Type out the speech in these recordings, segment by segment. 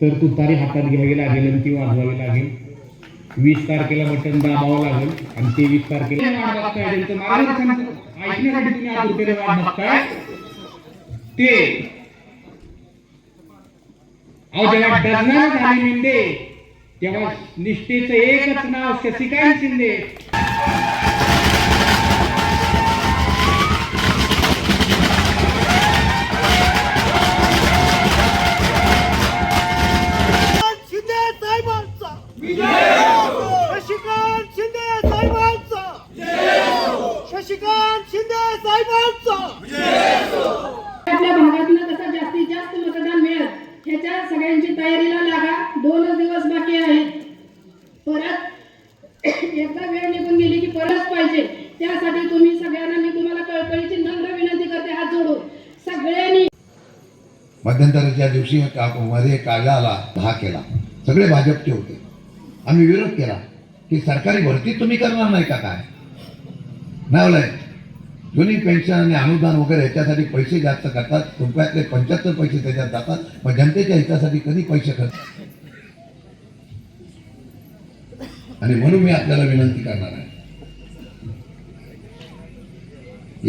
तर तुतारी हातात घ्यावी लागेल आणि ती वाजवावी लागेल. वीस तारखेला बटन दाबावं लागेल आणि ते वीस तारखेला ऐकण्यासाठी तुम्ही आतुरतेने वाट बघताय. ते. अहो जेव्हा डझनाला झाले मिंदे तेव्हा निष्ठेचं एकच नाव शशिकांत शिंदे. आपल्या भागातनं कसं जास्तीत जास्त मतदान मिळेल ह्याच्या सगळ्यांची तयारीला लागा. दोनच दिवस बाकी आहेत. परत एकदा वेळ निघून गेली की परत पाहिजे. त्यासाठी तुम्ही सगळ्यांना मी तुम्हाला कळकळीची नम्र विनंती करते हात जोडून. सगळ्यांनी मध्यंतरीच्या दिवशी मध्ये कायदा आला हा केला. सगळे भाजपचे होते. आम्ही विरोध केला की सरकारी भरती तुम्ही करणार नाही का काय? नाही जुनी पेन्शन आणि अनुदान वगैरे याच्यासाठी पैसे जास्त करतात. रुपयातले पंच्याहत्तर पैसे त्याच्यात जातात. मग जनतेच्या हितासाठी कधी पैसे खर्च आणि म्हणून मी आपल्याला विनंती करणार आहे.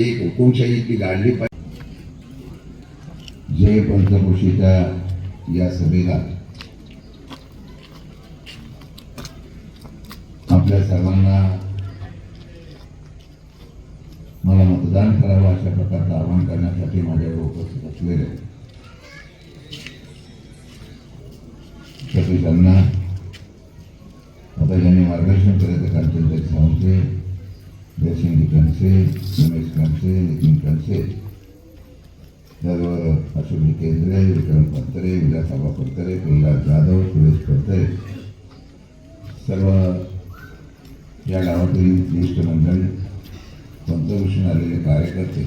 एक हुकुमशाही ती गाडली पाहिजे जय पंचकोशीच्या या सभेला आपल्या सर्वांना मला मतदान करावं अशा प्रकारचं आवाहन करण्यासाठी माझ्यावर उपस्थित असलेले सतीश अण्णा आता ज्यांनी मार्गदर्शन करायचं कांचनताई सावंते जयसिंग कणसे रमेश कणसे नितीन कणसे त्याचबरोबर अशोक केंद्रे विक्रम पंतरे विलासाबा फडतरे प्रल्हाद जाधव सुरेश फडतरे सर्व या गावातील ज्येष्ठ मंडळी पंचकृष्ण आलेले कार्यकर्ते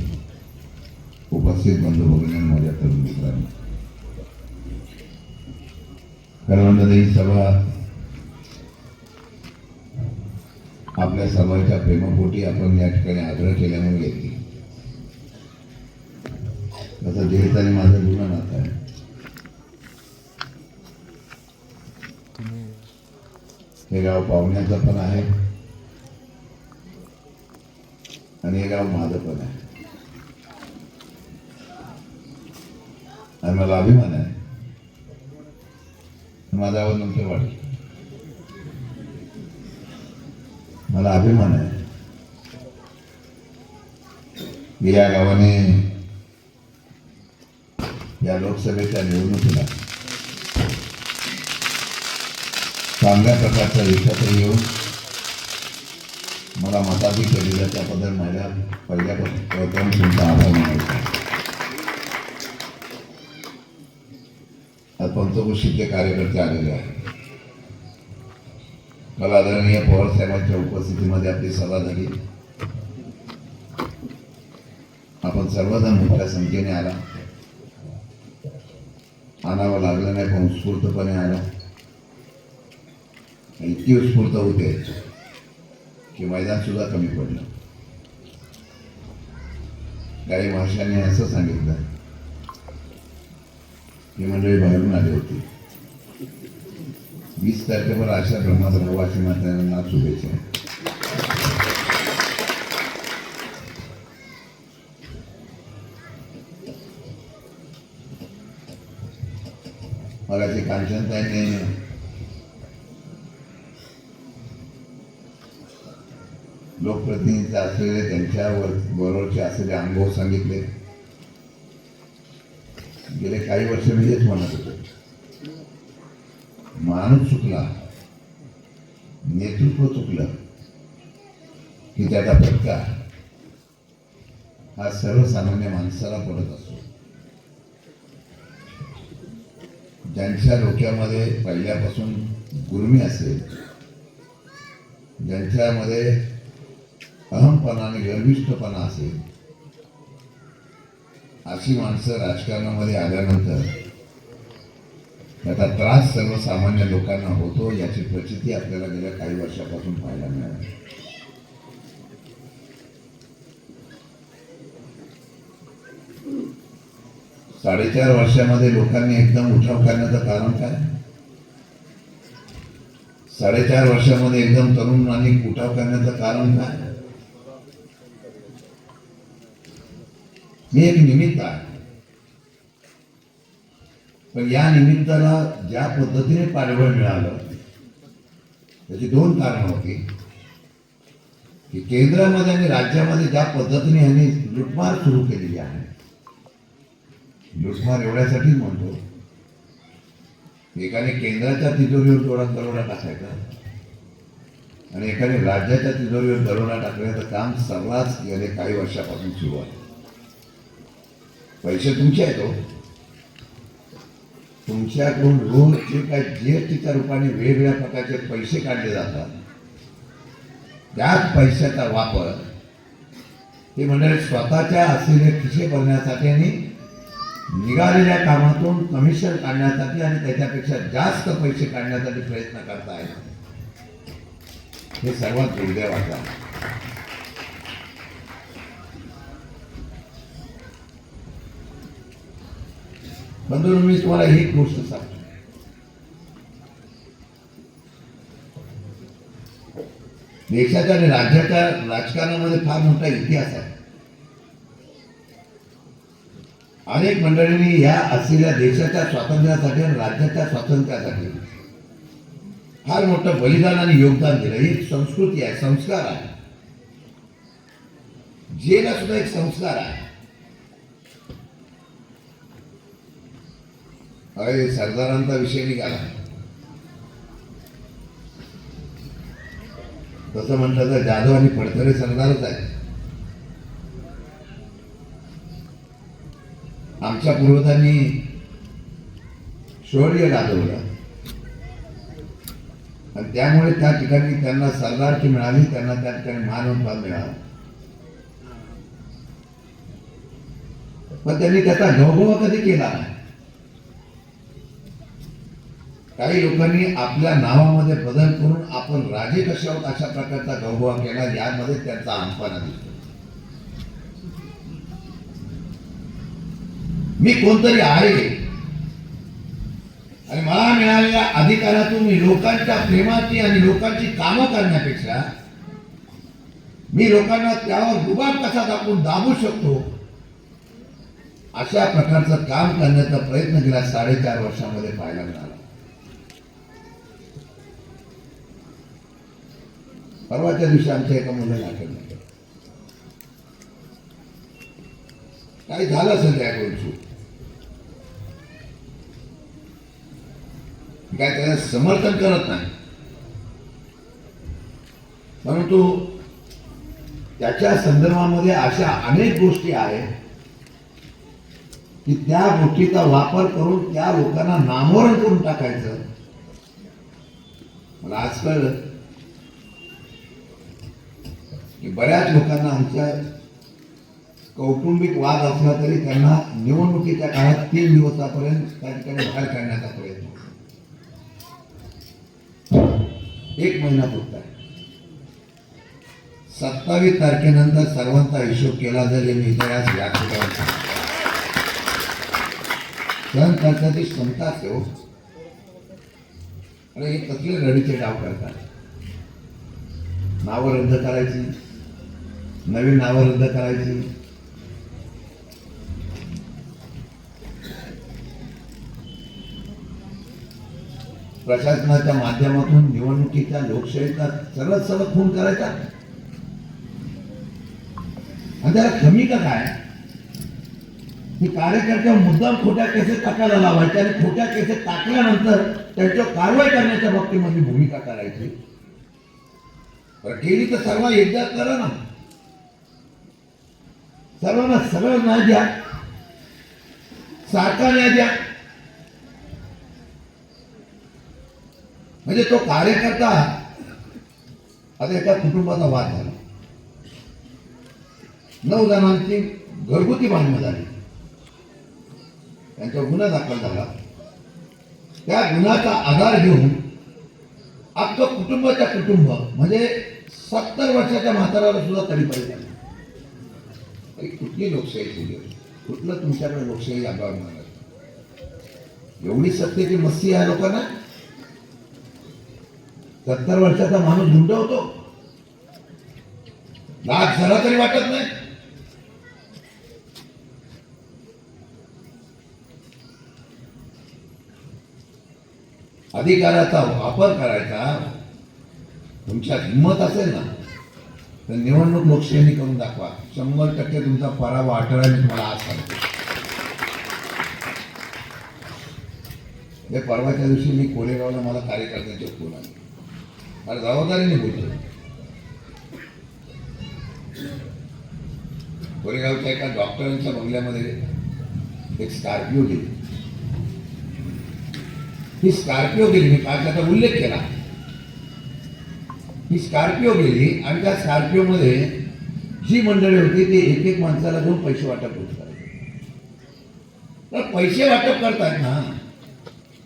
उपस्थित बंधू भगिनी माझ्या तरुण मित्रांनी. खरं ही सभा आपल्या सर्वांच्या प्रेमापोटी आपण या ठिकाणी आग्रह केल्यामुळे घेतली. तसं जयत आणि माझं जुनं नातं आहे. हे गाव पाहुण्याचं पण आहे. आणि हे गाव माझं पण आहे. आणि मला अभिमान आहे. माझा आवाज नंतर वाढेल. मला अभिमान आहे. या गावाने या लोकसभेच्या निवडणुकीला चांगल्या प्रकारचा विचार येऊन मला मताधिक केलेल्या त्याबद्दल माझ्या पहिल्या प्रथम तुमचा आभार मानायचा आज कार्यकर्ते आलेले आहेत. मला आदरणीय पवार साहेबांच्या उपस्थितीमध्ये आपली सभा झाली. आपण सर्वजण मोठ्या संख्येने आला. आणावं लागलं नाही पण उत्स्फूर्तपणे आला. इतकी उत्स्फूर्त होते. की मैदान सुद्धा कमी पडलं. काही भाषांनी असं सांगितलं ही मंडळी बाहेरून आली होती. वीस तारखेवर आशा ब्रह्माचं वाशी मात्यांना शुभेच्छा. मगाशी कांचनताईने लोकप्रतिनिधी असलेले त्यांच्यावर बरोबरचे असलेले अनुभव सांगितले. गेले काही वर्ष मी हेच म्हणत होतो. माणूस चुकला नेतृत्व चुकलं की त्याचा फटका हा सर्वसामान्य माणसाला पडत असतो. ज्यांच्या डोक्यामध्ये पहिल्यापासून गुरमी असेल ज्यांच्यामध्ये अहमपणा आणि गर्विष्ठपणा असेल अशी माणसं राजकारणामध्ये आल्यानंतर त्याचा त्रास सर्वसामान्य लोकांना होतो याची प्रचिती आपल्याला गेल्या काही वर्षापासून पाहायला मिळाली. साडेचार वर्षामध्ये लोकांनी एकदम उठाव करण्याचं कारण काय? साडेचार वर्षामध्ये एकदम तरुणांनी उठाव करण्याचं कारण काय? मी एक निमित्त आहे. पण या निमित्ताला ज्या पद्धतीने पाठबळ मिळालं त्याची दोन कारणं होती. की केंद्रामध्ये आणि राज्यामध्ये ज्या पद्धतीने यांनी लुटमार सुरू केलेली आहे लुटमार एवढ्यासाठीच म्हणतो एकाने केंद्राच्या तिजोरीवर थोडा दरोडा टाकायचा आणि एकाने राज्याच्या तिजोरीवर दरोडा टाकण्याचं काम सर्रास गेले काही वर्षापासून सुरू आहे. पैसे तुमचे आहेत हो. तुमच्याकडून रोज जे काय जीएसटीच्या रूपाने वेगवेगळ्या प्रकारचे पैसे काढले जातात त्याच पैशाचा वापर हे मंडळी स्वतःच्या असलेले खिसे भरण्यासाठी आणि निघालेल्या कामातून कमिशन काढण्यासाठी आणि त्याच्यापेक्षा जास्त पैसे काढण्यासाठी प्रयत्न करता करतायत हे सर्वात दुर्दैवाचं बंधू मी तुम्हाला ही गोष्ट सांगतो. देशाच्या आणि राज्याच्या राजकारणामध्ये फार मोठा इतिहास आहे. अनेक मंडळींनी या असलेल्या देशाच्या स्वातंत्र्यासाठी आणि राज्याच्या स्वातंत्र्यासाठी फार मोठं बलिदान आणि योगदान दिलं. ही संस्कृती आहे संस्कार आहे. जेला सुद्धा एक संस्कार आहे. अरे सरदारांचा विषय निघाला. तसं म्हटलं तर जाधव आणि फडतरे सरदारच आहे आमच्या पूर्वजांनी शौर्य गाजवलं. आणि त्यामुळे त्या ठिकाणी त्यांना सरदारकी मिळाली त्यांना त्या ठिकाणी मानवता मिळाला. पण त्यांनी त्याचा गौरव कधी केला नाही? काही लोकांनी आपल्या नावामध्ये बदल करून आपण राजे कसे आहोत अशा प्रकारचा गौरव केला यामध्ये त्यांचा अंतपणा दिसतो. मी कोणतरी आहे? आणि मला मिळालेल्या अधिकारातून मी लोकांच्या प्रेमाची आणि लोकांची कामं करण्यापेक्षा मी लोकांना त्यावर रुबाब कसा दाखवून दाबू शकतो अशा प्रकारचं काम करण्याचा प्रयत्न गेल्या साडेचार वर्षामध्ये पाहायला मिळाला. परवाच्या दिवशी आमच्या एका मुलाला आठवलं. काही झालं असेल काय त्याला समर्थन करत नाही. परंतु त्याच्या संदर्भामध्ये अशा अनेक गोष्टी आहेत की त्या गोष्टीचा वापर करून त्या लोकांना नामोरण करून टाकायचं. मला आज कळलं. की बऱ्याच लोकांना आमच्या कौटुंबिक वाद असला तरी त्यांना निवडणुकीच्या काळात तीन दिवसापर्यंत त्या ठिकाणी बाहेर काढण्याचा प्रयत्न एक महिना पुरता सत्तावीस तारखेनंतर सर्वांचा हिशोब केला जाईल मी इतिहास व्याख्या सहन करण्याची क्षमता ठेव हो. अरे हे कसले रडीचे डाव करतात. नावं रद्द करायची. नवीन नावं रद्द करायची. प्रशासनाच्या माध्यमातून निवडणुकीच्या लोकशाहीचा सरळ सरळ खून करायचा? आणि त्याला क्षमी का काय? की कार्यकर्त्या मुद्दाम खोट्या केसेस टाकायला लावायच्या आणि खोट्या केसेस टाकल्यानंतर त्यांच्यावर कारवाई करण्याच्या बाबतीमध्ये भूमिका करायची. तर केली तर सर्व एकदा करा ना. सर्वांना सगळं नाही द्या. सारखा नाही द्या. म्हणजे तो कार्यकर्ता आता एका कुटुंबाचा वाद झाला. नऊ जणांची घरगुती भांडणं झाली. त्यांचा गुन्हा दाखल झाला. त्या गुन्ह्याचा आधार घेऊन अख्खं कुटुंबाच्या कुटुंब म्हणजे सत्तर वर्षाच्या म्हाताऱ्याला सुद्धा तरी पाहिजे तरी कुठली लोकशाही केली कुठलं तुमच्याकडे लोकशाही अभाव मिळणार एवढी सत्तेची मस्ती आहे लोकांना? सत्तर वर्षाचा माणूस गुंडवतो लाख झाला तरी वाटत नाही? अधिकाराचा वापर करायचा. तुमच्यात हिंमत असेल ना तर निवडणूक लोकशाही करून दाखवा. शंभर टक्के तुमचा पराभव आठवडा मी तुम्हाला आज सांगतो परवाच्या दिवशी मी कोरेगावला मला कार्यकर्त्यांचे फोन आले. मला जबाबदारीने बोलतो कोरेगावच्या एका डॉक्टरांच्या बंगल्यामध्ये एक स्कॉर्पिओ गेली. ही स्कॉर्पिओ गेली. मी काल त्याचा उल्लेख केला. ही स्कॉर्पिओ गेली आणि त्या स्कॉर्पिओ मध्ये जी मंडळी होती ती एक एक माणसाला घेऊन पैसे वाटप होत तर पैसे वाटप करतायत ना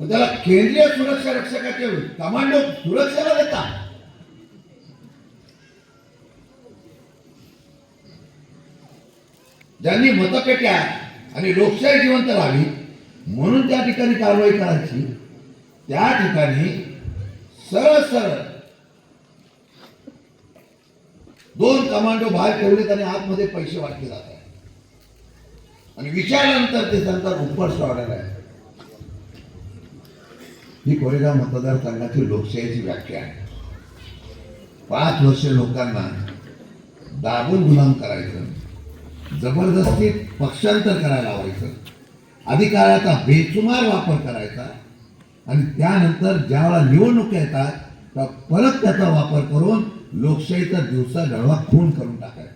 मग त्याला केंद्रीय सुरक्षा रक्षकाचे कमांडो सुरक्षेला देतात ज्यांनी मतपेट्या आणि लोकशाही जिवंत राहावी म्हणून त्या ठिकाणी कारवाई करायची. त्या ठिकाणी सरळ सरळ दोन कमांडो बाहेर ठेवलेत आणि आतमध्ये पैसे वाटले जात आहेत आणि विचारानंतर ते सांगतात उपपर्स ऑर्डर आहे. ही कोरेगाव मतदारसंघाची लोकशाहीची व्याख्या आहे. पाच वर्ष लोकांना दाबून गुलाम करायचं जबरदस्ती पक्षांतर करायला लावायचं अधिकाराचा बेसुमार वापर करायचा आणि त्यानंतर ज्यावेळा निवडणुका येतात तर परत त्याचा वापर करून लोकशाहीचा दिवसा गळवा खून करून टाकायचा.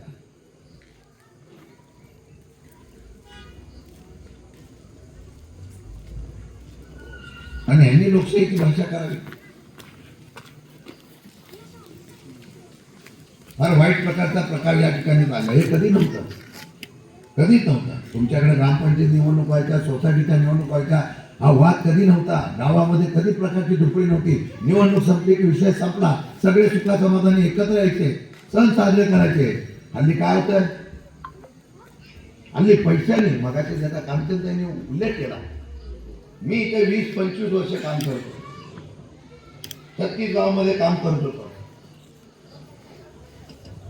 आणि यांनी लोकशाहीची भाषा करावी? फार वाईट प्रकारचा प्रकार या ठिकाणी झाला. हे कधी नव्हतं? कधीच नव्हतं? तुमच्याकडे ग्रामपंचायत निवडणूक व्हायच्या सोसायटीच्या निवडणूक व्हायच्या हा वाद कधी नव्हता. गावामध्ये कधी प्रकारची दुपडी नव्हती. निवडणूक संपली की विषय संपला. सगळे सुखा समाधानी एकत्र यायचे. सण साजरे करायचे. हल्ली काय होतं हल्ली पैशाने मगाशी ज्याचा कामचंद यांनी उल्लेख केला. मी इथे वीस पंचवीस वर्ष काम करतो. छत्तीस गावामध्ये काम करत होतो.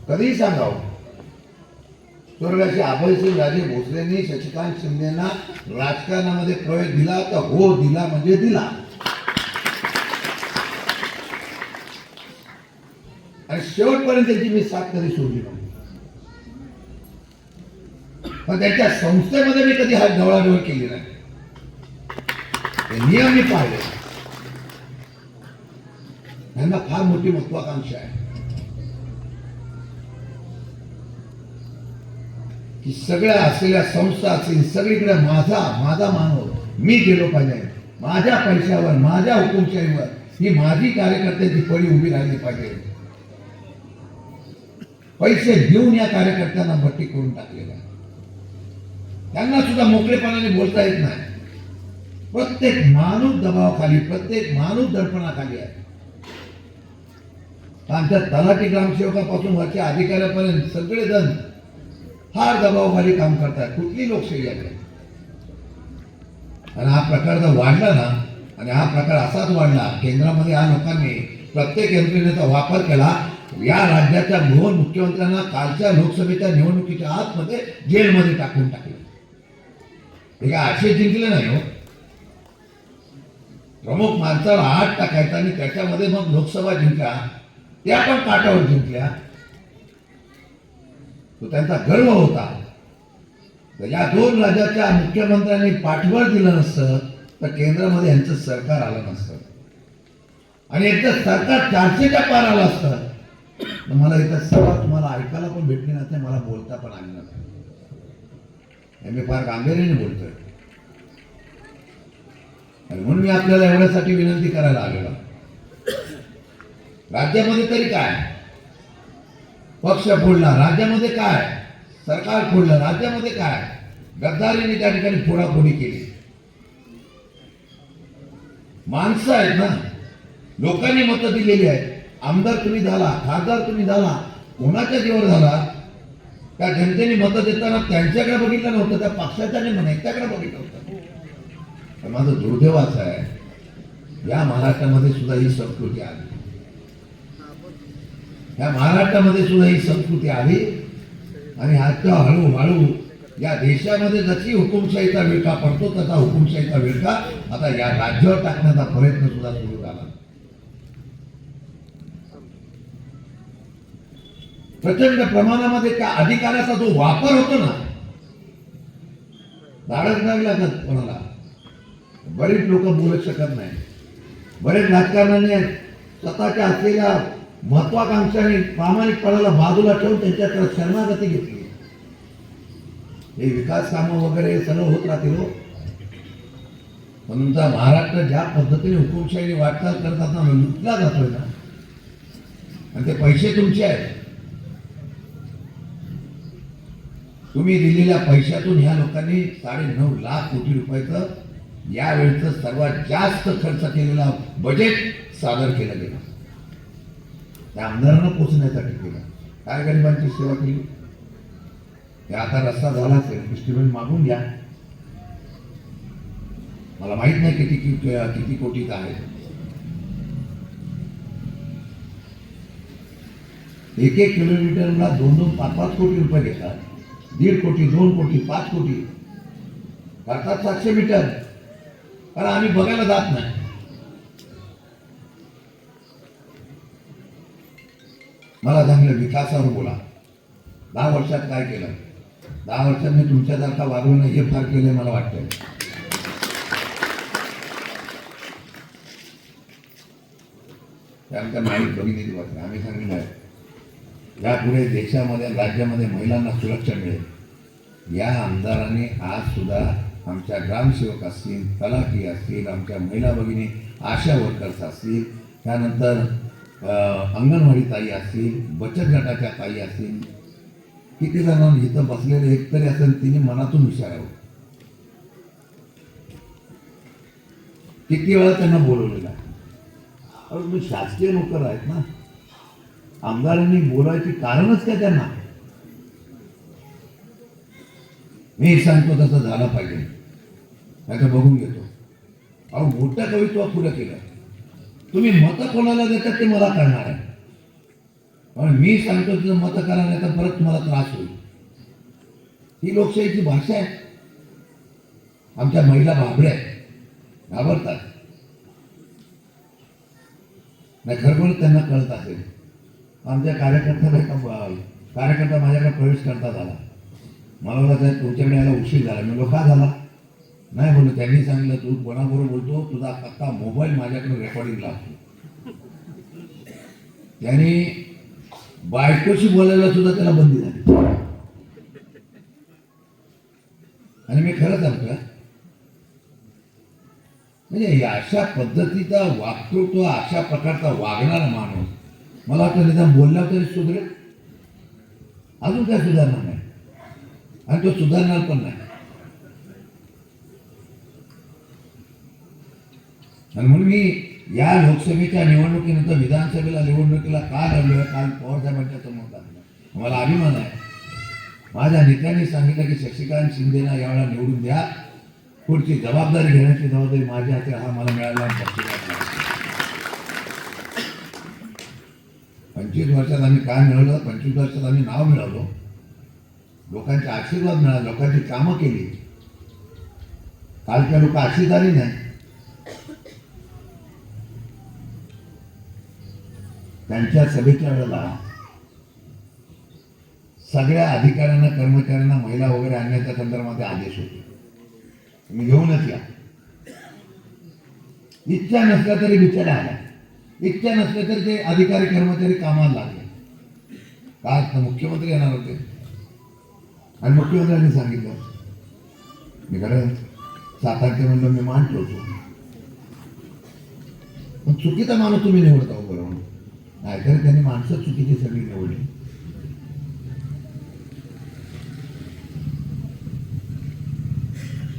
कधीही सांगावं. स्वर्गाचे अभयसिंग राजे भोसलेंनी शशिकांत शिंदेना राजकारणामध्ये प्रवेश दिला तर हो दिला म्हणजे दिला. आणि शेवटपर्यंत त्याची मी साथ कधी सोडली नव्हती. पण त्यांच्या संस्थेमध्ये मी कधी हा ढवळाढवळ केली नाही. नियम मी पाहिले. त्यांना फार मोठी महत्वाकांक्षा आहे. की सगळ्या असलेल्या संस्था असतील सगळीकडे माझा माझा मानव. मी गेलो पाहिजे. माझ्या पैशावर माझ्या हुकुमशाहीवर ही माझी कार्यकर्त्यांची पडी उभी राहिली पाहिजे. पैसे घेऊन या कार्यकर्त्यांना भट्टी करून टाकलेला आहे. त्यांना सुद्धा मोकळेपणाने बोलता येत नाही. प्रत्येक माणूस दबावाखाली प्रत्येक माणूस दडपणाखाली आहे. आमच्या तलाठी ग्रामसेवकापासून वरच्या अधिकाऱ्यापर्यंत सगळेजण फार दबावाखाली काम करतात कुठली लोकशाही आहे? आणि हा प्रकार जर वाढला ना आणि हा प्रकार असाच वाढला केंद्रामध्ये या लोकांनी प्रत्येक यंत्रणेचा वापर केला या राज्याच्या दोन मुख्यमंत्र्यांना कालच्या लोकसभेच्या निवडणुकीच्या आतमध्ये जेलमध्ये टाकून टाकले. हे काय जिंकले नाही हो? प्रमुख माणसाला आत टाकायचा आणि त्याच्यामध्ये मग लोकसभा जिंकल्या त्या पण काटावर जिंकल्या. तो त्यांचा गर्व होता. तर या दोन राज्याच्या मुख्यमंत्र्यांनी पाठबळ दिलं नसतं तर केंद्रामध्ये यांचं सरकार आलं नसतं. आणि एकदा सरकार चारशेच्या पार आलं असतं तर मला इथं सभा तुम्हाला ऐकायला पण भेटली नसते मला बोलता पण आली नसते हे मी फार गांभीर्याने बोलतोय. आणि म्हणून मी आपल्याला एवढ्यासाठी विनंती करायला आलेलो राज्यामध्ये तरी काय? पक्ष फोडला. राज्यामध्ये काय? सरकार फोडलं. राज्यामध्ये काय? गद्दारीने त्या ठिकाणी फोडाफोडी केली. माणसं आहेत ना. लोकांनी मतं दिलेली आहेत. आमदार तुम्ही झाला खासदार तुम्ही झाला कोणाच्या जीवर झाला? त्या जनतेने मतं देताना त्यांच्याकडे बघितलं नव्हतं त्या पक्षाच्या नेत्याकडे बघितलं होतं तर माझं दुर्दैव आहे या महाराष्ट्रामध्ये सुद्धा ही संस्कृती आली. या महाराष्ट्रामध्ये सुद्धा ही संस्कृती आली. आणि आजच्या हळूहळू या देशामध्ये जशी हुकुमशाहीचा विळखा पडतो तसा हुकुमशाहीचा विळखा आता या राज्यावर टाकण्याचा प्रयत्न सुद्धा सुरू झाला. प्रचंड प्रमाणामध्ये त्या अधिकाराचा जो वापर होतो ना धाडच नाही लागत कोणाला? बरेच लोक बोलू शकत नाही. बरेच राजकारणाने स्वतःच्या असलेल्या महत्वाकांक्षाने प्रामाणिकपणाला बाजूला ठेवून त्यांच्याकडे शरणागती घेतली. हे विकास कामं वगैरे हे सगळं होत राहतील हो. पण तुमचा महाराष्ट्र ज्या पद्धतीने हुकुमशाहीने वाटचाल करत असताना लुटला जातोय ना. आणि ते पैसे तुमचे आहेत. तुम्ही दिलेल्या पैशातून ह्या लोकांनी साडे नऊ लाख कोटी रुपयाचं यावेळेचं सर्वात जास्त खर्च केलेला बजेट सादर केलं गेलं. त्या आमदारांना पोचण्यासाठी केला. काय गरिबांची सेवा केली? ते आता रस्ता झाला असेल इस्टिमेट मागून घ्या मला माहीत नाही किती किती किती आहे. एक एक किलोमीटरला दोन दोन पाच पाच कोटी रुपये घेतात. दीड कोटी दोन कोटी पाच कोटी. करतात सातशे मीटर. कारण आम्ही बघायला जात नाही. मला चांगलं विकासावर बोला? दहा वर्षात काय केलं? दहा वर्षात मी तुमच्यासारखा वागवणं हे फार केलंय मला वाटतंय. त्यानंतर आमच्या माहीत भगिनीची वाटते आम्ही सांगितलं आहे यापुढे देशामध्ये राज्यामध्ये महिलांना सुरक्षा मिळेल. या आमदारांनी आज सुद्धा आमच्या ग्रामसेवक असतील तलाठी असतील आमच्या महिला भगिनी आशा वर्कर्स असतील त्यानंतर अंगणवाडी ताई असतील बचत गटाच्या ताई असतील किती जणांना इथं बसलेले एकतरी असेल तिने मनातून विचारावं. किती वेळा त्यांना बोलवलेला अरे तुम्ही शासकीय नोकर आहेत ना. आमदारांनी बोलायची कारणच काय त्यांना? मी सांगतो तसं झालं पाहिजे. नाही बघून घेतो. अहो मोठं कवित्व पुढे केलं तुम्ही मतं कोणाला देतात ते मला कळणार आहे. पण मी सांगतो तुझं मतं करा नाही तर परत मला त्रास होईल. ही लोकशाहीची भाषा आहे. आमच्या महिला भाबड्या आहेत. घाबरतात. नाही घरभर त्यांना कळत असेल. आमच्या कार्यकर्त्याला एका कार्यकर्ता माझ्याकडे प्रवेश करता झाला. मला साहेब तुमच्याकडे यायला उशीर झाला. मी का झाला. नाही म्हणून त्यांनी सांगितलं तू कोणाबरोबर बोलतो? तुझा पत्ता मोबाईल माझ्याकडे रेकॉर्डिंगला असतो. त्याने बायकोशी बोलायला सुद्धा त्याला बंदी झाली. आणि मी खरं सांगतो म्हणजे अशा पद्धतीचा वाक्तृत्व अशा प्रकारचा वागणारा माणूस मला वाटतं निदान बोलला तरी सुधरेल. अजून काय सुधारणार नाही. आणि तो सुधारणार पण नाही. आणि म्हणून मी या लोकसभेच्या निवडणुकीनंतर विधानसभेला निवडणुकीला का लढलोय काल पवारसाहेबांच्या समोर टाकलं मला अभिमान आहे. माझ्या नेत्यांनी सांगितलं की शशिकांत शिंदेना यावेळेला निवडून द्या. पुढची जबाबदारी घेण्याची जबाबदारी माझ्या हाती हा मला मिळाला आणि पंचवीस वर्षात आम्ही काय मिळवलं? पंचवीस वर्षात आम्ही नाव मिळवलो. लोकांचे आशीर्वाद मिळाले. लोकांची कामं केली. कालच्या लोक आशीर्वादही नाही. त्यांच्या सभेच्या वेळेला सगळ्या अधिकाऱ्यांना कर्मचाऱ्यांना महिला वगैरे आणण्याच्या संदर्भात आदेश होते. तुम्ही घेऊनच या. इच्छा नसल्या तरी बिचारा आला इच्छा नसल्या तरी ते अधिकारी कर्मचारी कामाला लागले. काय तर मुख्यमंत्री येणार होते? आणि मुख्यमंत्र्यांनी सांगितलं मी खरं सातारचे म्हणलं मी मान ठेवतो. पण चुकीचा माणूस तुम्ही निवडता हो म्हणून नाहीतर त्यांनी माणसं चुकीची सगळी निवडली.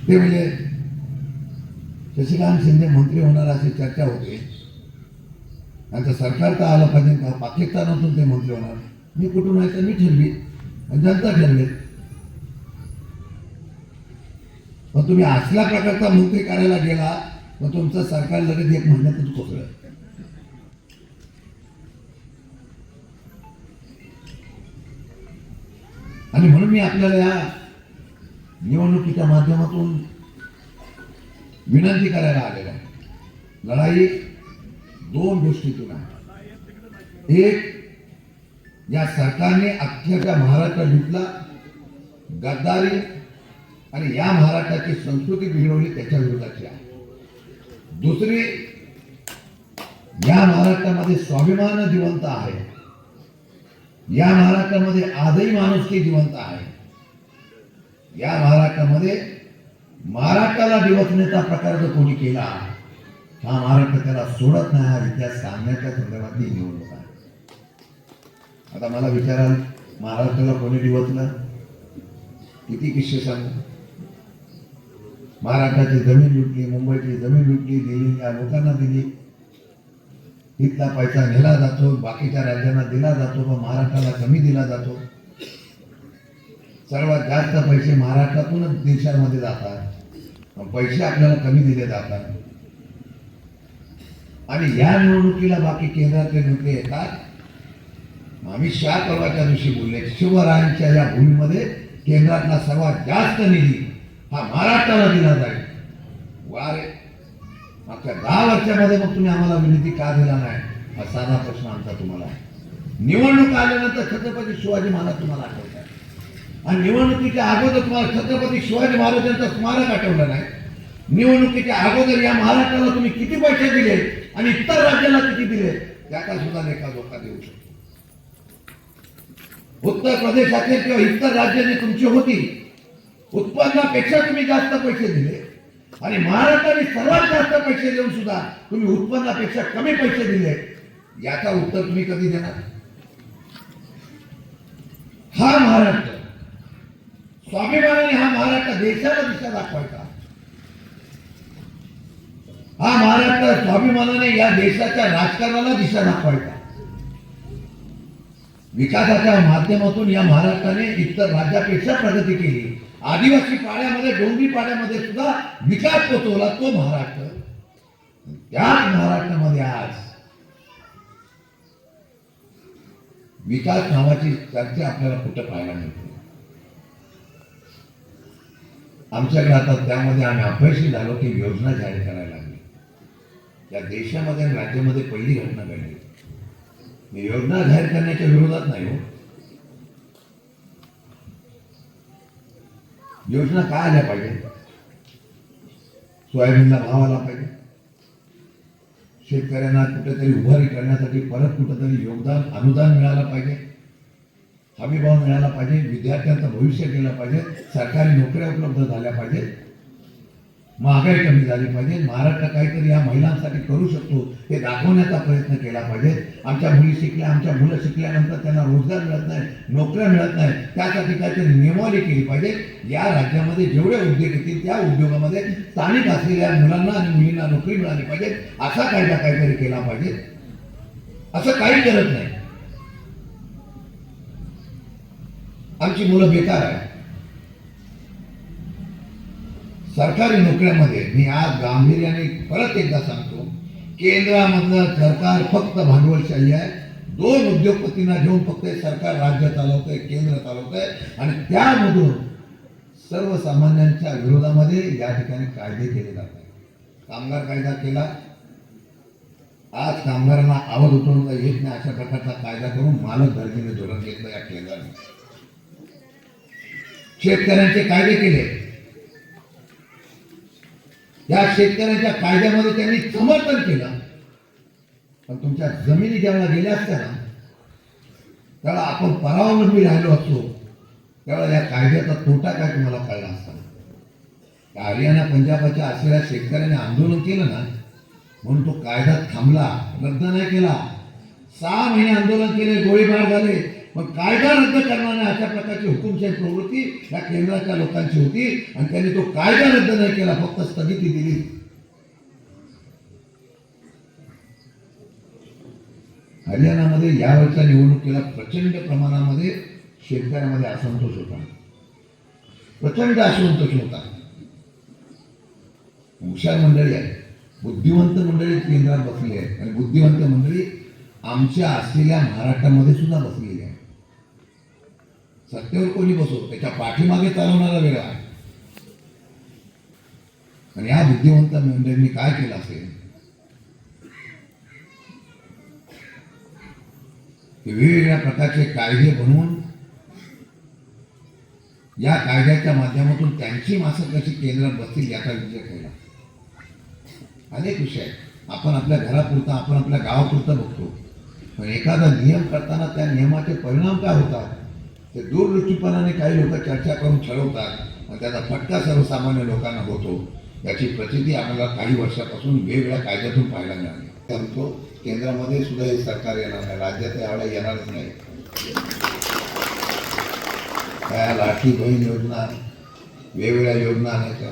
ते म्हणजे शशिकांत शिंदे मंत्री होणार अशी चर्चा होते. त्यांचं सरकार का आलं पाहिजे? का पाकिस्तानातून ते मंत्री होणार? मी कुठून आहे? तर मी ठरवी. आणि जनता ठरवेल मग तुम्ही असल्या प्रकारचा मंत्री करायला गेला मग तुमचं सरकार लगेच एक महिन्यातच कोसळलं. आणि म्हणून मी आपल्याला या निवडणुकीच्या माध्यमातून विनंती करायला आलेला आहे. लढाई दोन गोष्टीतून आहे. एक या सरकारने अख्ख्याच्या महाराष्ट्र लुटला गद्दारी आणि या महाराष्ट्राची संस्कृती बिघडवली त्याच्या विरोधाची आहे. दुसरी या महाराष्ट्रामध्ये स्वाभिमान जिवंत आहे. या महाराष्ट्रामध्ये आजही माणुसकी जिवंत आहे. या महाराष्ट्रामध्ये महाराष्ट्राला दिवसण्याचा प्रकार जर कोणी केला हा महाराष्ट्र त्याला सोडत नाही हा इतिहास सांगण्याच्या संदर्भातली निवडणूक आहे. आता मला विचाराल महाराष्ट्राला कोणी दिवसलं किती किस्से सांगू? महाराष्ट्राची जमीन लुटली मुंबईची जमीन लुटली दिल्ली या लोकांना दिली इथला पैसा नेला जातो बाकीच्या राज्यांना दिला जातो व महाराष्ट्राला कमी दिला जातो. सर्वात जास्त पैसे महाराष्ट्रातूनच देशामध्ये जातात. पैसे आपल्याला कमी दिले जातात. आणि या निवडणुकीला बाकी केंद्रातले नेते येतात. आम्ही शहा पर्वाच्या दिवशी बोलले शिवरायांच्या या भूमीमध्ये केंद्रातला सर्वात जास्त निधी हा महाराष्ट्राला दिला जाईल. वारे मागच्या दहा वर्षामध्ये मग तुम्ही आम्हाला विनंती का दिला नाही? हा साधा प्रश्न आमचा तुम्हाला आहे. निवडणूक आल्यानंतर छत्रपती शिवाजी महाराज तुम्हाला आठवतात आणि निवडणुकीच्या अगोदर तुम्हाला छत्रपती शिवाजी महाराजांचं स्मारक आठवलं नाही. निवडणुकीच्या अगोदर या महाराष्ट्राला तुम्ही किती पैसे दिले आणि इतर राज्याला किती दिले त्याचा सुद्धा लेखा धोका देऊ शकतो. उत्तर प्रदेशातील किंवा इतर राज्याची तुमची होती उत्पन्नापेक्षा तुम्ही जास्त पैसे दिले. आणि महाराष्ट्राने सर्वात जास्त पैसे देऊन सुद्धा तुम्ही उत्पन्नापेक्षा कमी पैसे दिले. याचा उत्तर तुम्ही कधी देणार? हा महाराष्ट्र. स्वाभिमानाने हा महाराष्ट्र देशाला दिशा दाखवायचा. हा महाराष्ट्र स्वाभिमानाने या देशाच्या राजकारणाला दिशा दाखवायचा. विकासाच्या माध्यमातून या महाराष्ट्राने इतर राज्यापेक्षा प्रगती केली. आदिवासी पाड्यामध्ये डोंगरी पाड्यामध्ये सुद्धा विकास पोचवला तो महाराष्ट्र. त्याच महाराष्ट्रामध्ये आज विकास नावाची चर्चा आपल्याला कुठं पाहायला मिळते? आमच्याकडे आता त्यामध्ये आम्ही अपयशी झालो की योजना जाहीर करायला लागली. त्या देशामध्ये आणि राज्यामध्ये पहिली घटना घडली. मी योजना जाहीर करण्याच्या विरोधात नाही हो. योजना काय आल्या पाहिजे? सोयाबीनला भाव आला पाहिजे. शेतकऱ्यांना कुठेतरी उभारी करण्यासाठी परत कुठेतरी योगदान अनुदान मिळालं पाहिजे. हमीभाव मिळाला पाहिजे. विद्यार्थ्यांचं भविष्य केलं पाहिजे. सरकारी नोकऱ्या उपलब्ध झाल्या पाहिजेत. महागाई कमी झाली पाहिजे. महाराष्ट्र काहीतरी या महिलांसाठी करू शकतो हे दाखवण्याचा प्रयत्न केला पाहिजे. आमच्या मुली शिकल्या आमच्या मुलं शिकल्यानंतर त्यांना रोजगार मिळत नाही नोकऱ्या मिळत नाही. त्यासाठी काहीतरी नियमावली केली पाहिजे. या राज्यामध्ये जेवढे उद्योग येतील त्या उद्योगामध्ये स्थानिक असलेल्या मुलांना आणि मुलींना नोकरी मिळाली पाहिजे. असा कायदा काहीतरी केला पाहिजे. असं काही करत नाही. आमची मुलं बेकार आहे सरकारी नोकऱ्यामध्ये मी आज गांभीर्याने परत एकदा सांगतो केंद्रामधलं सरकार फक्त भांडवलशाही आहे. दोन उद्योगपतींना घेऊन फक्त सरकार राज्य चालवतंय केंद्र चालवतंय. आणि त्यामधून सर्वसामान्यांच्या विरोधामध्ये या ठिकाणी कायदे केले जात आहेत कामगार कायदा केला. आज कामगारांना आवाज उठवून येत नाही अशा प्रकारचा कायदा करून मालक दर्जेने धोरण घेतलं या केंद्राने. शेतकऱ्यांचे कायदे केले. या शेतकऱ्यांच्या कायद्यामध्ये त्यांनी समर्थन केलं. पण तुमच्या जमिनी जेव्हा गेल्या असत्या ना त्याला आपण परावलंबी राहिलो असतो. त्यावेळेला या कायद्याचा तोटा काय तुम्हाला कळला असता? त्या हरियाणा पंजाबच्या असलेल्या शेतकऱ्याने आंदोलन केलं ना म्हणून तो कायदा थांबला रद्द नाही केला. सहा महिने आंदोलन केले गोळीबार झाले. मग कायदा रद्द करणाऱ्या अशा प्रकारची हुकुमशाही प्रवृत्ती या केंद्राच्या लोकांची होती आणि त्यांनी तो कायदा रद्द नाही केला फक्त स्थगिती दिली. हरियाणामध्ये यावेळच्या निवडणुकीला प्रचंड प्रमाणामध्ये शेतकऱ्यामध्ये असंतोष होता. प्रचंड असंतोष होता. हुशार मंडळी आहे बुद्धिवंत मंडळी केंद्रात बसली आहे आणि बुद्धिवंत मंडळी आमच्या असलेल्या महाराष्ट्रामध्ये सुद्धा बसलेली आहे सत्तेवर कोणी बसो त्याच्या पाठीमागे चालवणारा वेगळा आहे. आणि या बुद्धिवंत मंडळींनी काय केलं असेल? वेगवेगळ्या प्रकारचे कायदे बनवून या कायद्याच्या माध्यमातून त्यांची माणसं कशी केंद्रात बसतील याचा विचार केला. अनेक विषय आपण आपल्या घरापुरता आपण आपल्या गावापुरता बघतो. पण एखादा नियम करताना त्या नियमाचे परिणाम काय होतात? ते दूरदृष्टीपणाने काही लोक चर्चा करून ठरवतात आणि त्याचा फटका सर्वसामान्य लोकांना होतो. याची प्रचिती आम्हाला काही वर्षापासून वेगवेगळ्या कायद्यातून पाहायला मिळाली. सांगतो केंद्रामध्ये सुद्धा हे सरकार येणार नाही राज्यात यावेळेला येणारच नाही. काय लाठी बहीण योजना वेगवेगळ्या योजना आणायच्या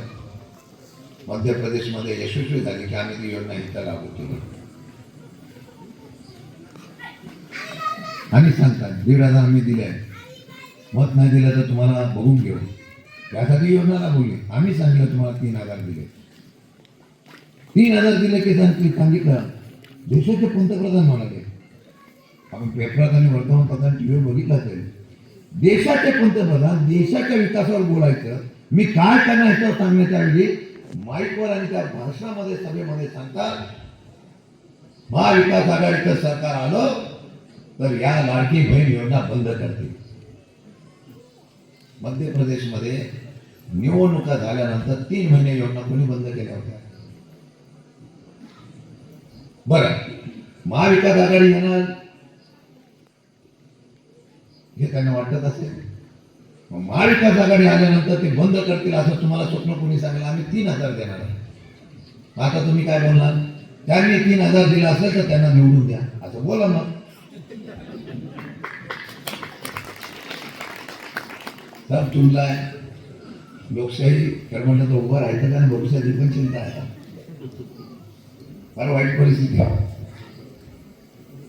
मध्य प्रदेशमध्ये यशस्वी झाली की आम्ही ती योजना इथं लागू केली. आणि सांगतात दीड हजार आम्ही दिले मत नाही दिलं तर तुम्हाला बघून घेऊ. यासाठी योजना राबवली आम्ही सांगितलं तुम्हाला तीन हजार दिले. तीन हजार दिले की सांगितलं सांगितलं. देशाचे पंतप्रधान म्हणाले. आपण पेपरात आणि वर्तमानपत्रात टी व्हीवर बघितलं असेल देशाचे पंतप्रधान देशाच्या विकासावर बोलायचं. मी काय करणार ह्याच्यावर सांगण्याच्याऐवजी माईकवर आणि त्या भाषणामध्ये सभेमध्ये सांगतात. महाविकास आघाडीचं सरकार आलं तर या लाडकी बहीण योजना बंद करतील. मध्य प्रदेशमध्ये निवडणुका झाल्यानंतर तीन महिने योजना कोणी बंद केल्या होत्या? बरं. महाविकास आघाडी येणार हे त्यांना वाटत असेल. महाविकास आघाडी आल्यानंतर ते बंद करतील असं तुम्हाला स्वप्न कोणी सांगेल? आम्ही तीन हजार देणार आहे. आता तुम्ही काय बोलणार? त्यांनी तीन हजार दिला असेल तर त्यांना निवडून द्या. असं बोला मग. सब आहे लोकशाही कर्मंडळ तर उभं राहायचं कारण भविष्याची पण चिंता आहे? फार वाईट परिस्थिती आहे.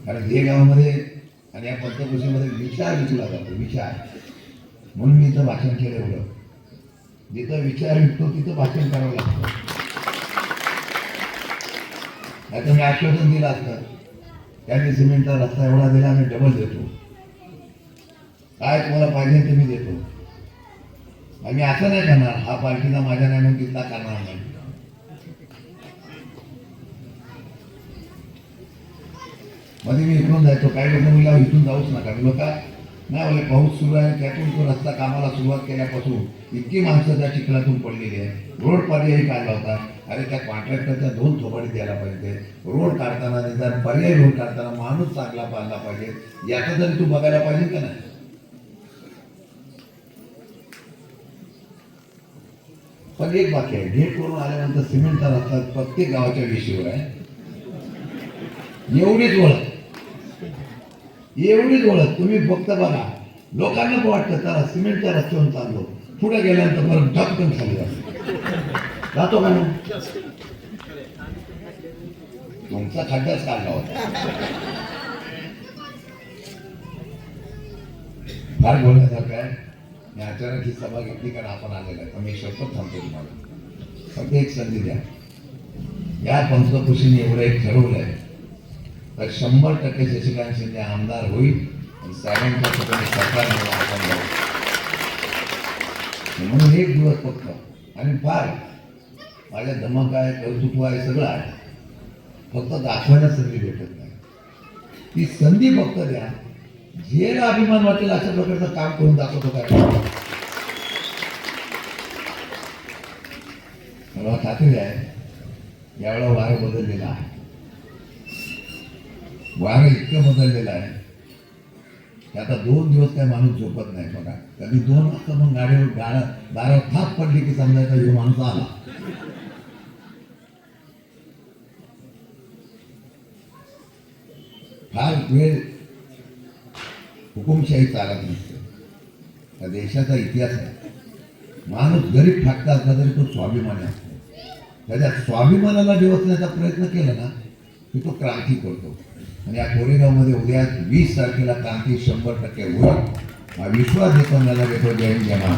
कारण हे गावामध्ये आणि या पंचकृषीमध्ये विचार विकला जातो विचार. म्हणून मी इथं भाषण केलं एवढं. जिथं विचार विकतो तिथं भाषण करावं लागतं. नाही तर मी आश्वासन दिलं असतं त्यांनी सिमेंटचा रस्ता एवढा दिला आम्ही डबल देतो. काय तुम्हाला पाहिजे ते मी देतो. मी असं नाही करणार. हा पार्टीचा माझ्या नाही म्हणून तिथला करणार नाही. मध्ये मी इकडून जायचो. काही लोक मला इथून जाऊच नका. मी का नाही बोले पाऊस सुरू आहे. त्यातून तो रस्ता कामाला सुरुवात केल्यापासून इतकी माणसं त्या चिखलातून पडलेली आहे रोड पर्यायी काढला होता. अरे त्या कॉन्ट्रॅक्टरच्या दोन थोबाडी द्यायला पाहिजे. रोड काढताना निदान पर्यायी रोड काढताना माणूस चांगला पाहिला पाहिजे. याचा तरी तू बघायला पाहिजे का नाही? पण एक बाकी आहे. ढेट करून आल्यानंतर सिमेंटचा रस्ता प्रत्येक गावाच्या विषयीवर आहे. एवढीच ओळख. एवढीच ओळख. तुम्ही फक्त बघा. लोकांना पण वाटतं चला सिमेंटच्या रस्त्यावर चाललो. पुढे गेल्यानंतर परत धपकन खाली जातो. जातो का ना तुमचा खड्डाच काढला होता. फार बोलण्यासारखं आहे? मी अचानक ही सभा घेतली कारण आपण आलेला आहे. पण मी शपथ थांबतो तुम्हाला. फक्त एक संधी द्या. या पंचकृषीने एवढं एक ठरवलं आहे. तर शंभर टक्के शशिकांत शिंदे आमदार होईल आणि साहेबांच्या ठिकाणी सरकार म्हणून आपण जाऊ म्हणून एक दिवस फक्त. आणि फार माझ्या धमक आहे कौतुक आहे सगळं आहे. फक्त दाखवायला संधी भेटत नाही. ती संधी फक्त द्या. जेला अभिमान वाटेल अशा प्रकारचं काम करून दाखवतो काय? मला खात्री आहे यावेळेला वारं बदललेला आहे. वारं इतकं बदललेलं आहे की आता दोन दिवस काय माणूस झोपत नाही बघा. कधी दोन वाजता मग गाडीवर गाडा दारावर थाप पडली की समजायचा जो माणूस आला. फार वेळ हुकुमशाही चालत नसते. त्या देशाचा इतिहास आहे. माणूस गरीब ठाकता असला तरी तो स्वाभिमानी असतो. त्याच्या स्वाभिमानाला डिवचण्याचा प्रयत्न केला ना की तो क्रांती करतो. आणि या कोरेगावमध्ये उद्या वीस तारखेला क्रांती शंभर टक्के होईल. हा विश्वास देतो मला देतो जय जमा